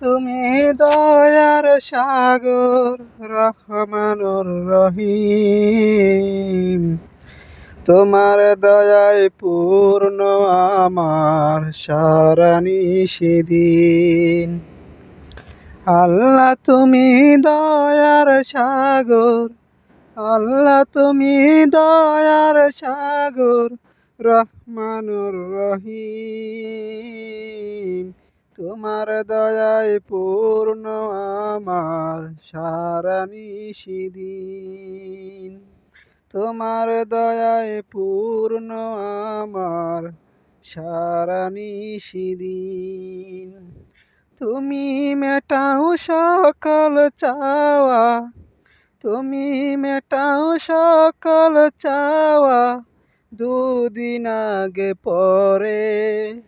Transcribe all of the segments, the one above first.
তুমি দয়ার সাগর রহমানুর রহিম। তোমার দয়ায় পূর্ণ আমার সারানি সেদিন। আল্লাহ তুমি দয়ার সাগর, আল্লাহ তুমি দয়ার সাগর রহমানুর রহিম। তোমার দয়ায় পূর্ণ আমার সারানি সেদিন। তোমার দয়ায় পূর্ণ আমার সারানি সেদিন। তুমি মেটাও সকল চাওয়া, তুমি মেটাও সকল চাওয়া দুদিন আগে পরে।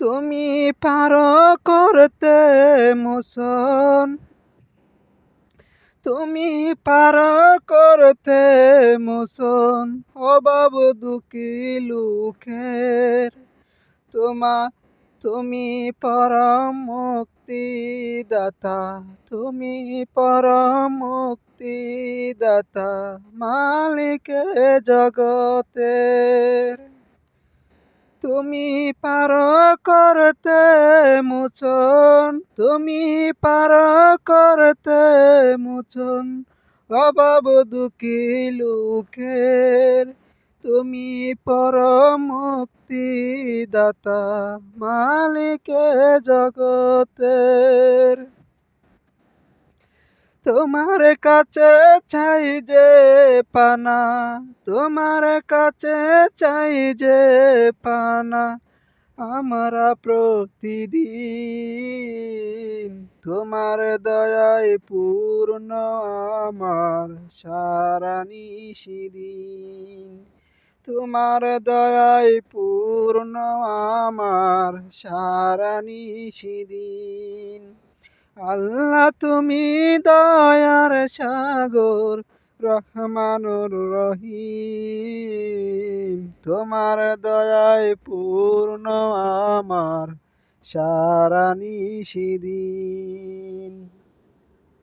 তুমি পারো করতে মোসন তুমি পার করতে মোসন অভাব দুঃখী লুখের তোমা, তুমি পরম মুক্তি দাতা তুমি পরম মুক্তি দাতা মালিক জগতের। তুমি পার করতে মুচন, তুমি পার করতে মুচন, অভাব দুঃখী লোকের। তুমি পর মুক্তি দাতা মালিকে জগতের। তোমার কাছে চাই যে পানা, তোমার কাছে চাই যে পানা, আমরা প্রতিদিন তোমার দয়ায় পূর্ণ, আমার সারানি সেদিন তোমার দয়ায় পূর্ণ, আমার সারানি সেদিন আল্লাহ তুমি দয়ার সাগর রহমানুর রহিম। তোমার দয়ায় পূর্ণ আমার সারা সেদিন